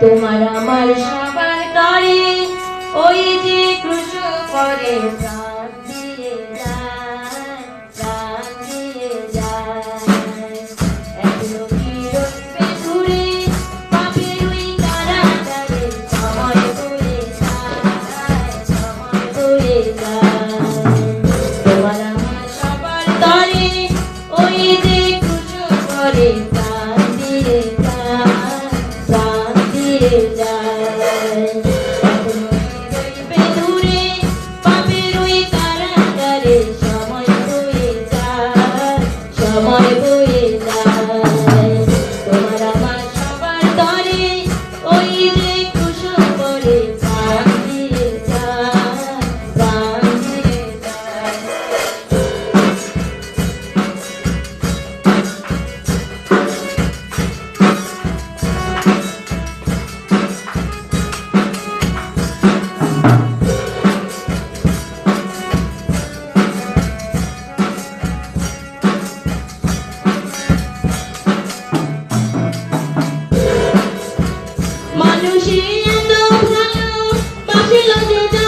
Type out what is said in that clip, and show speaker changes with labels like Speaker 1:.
Speaker 1: তোমার আমার সবার দরে ওই যে কৃষ্ণ করে প্রাণ। মিলনে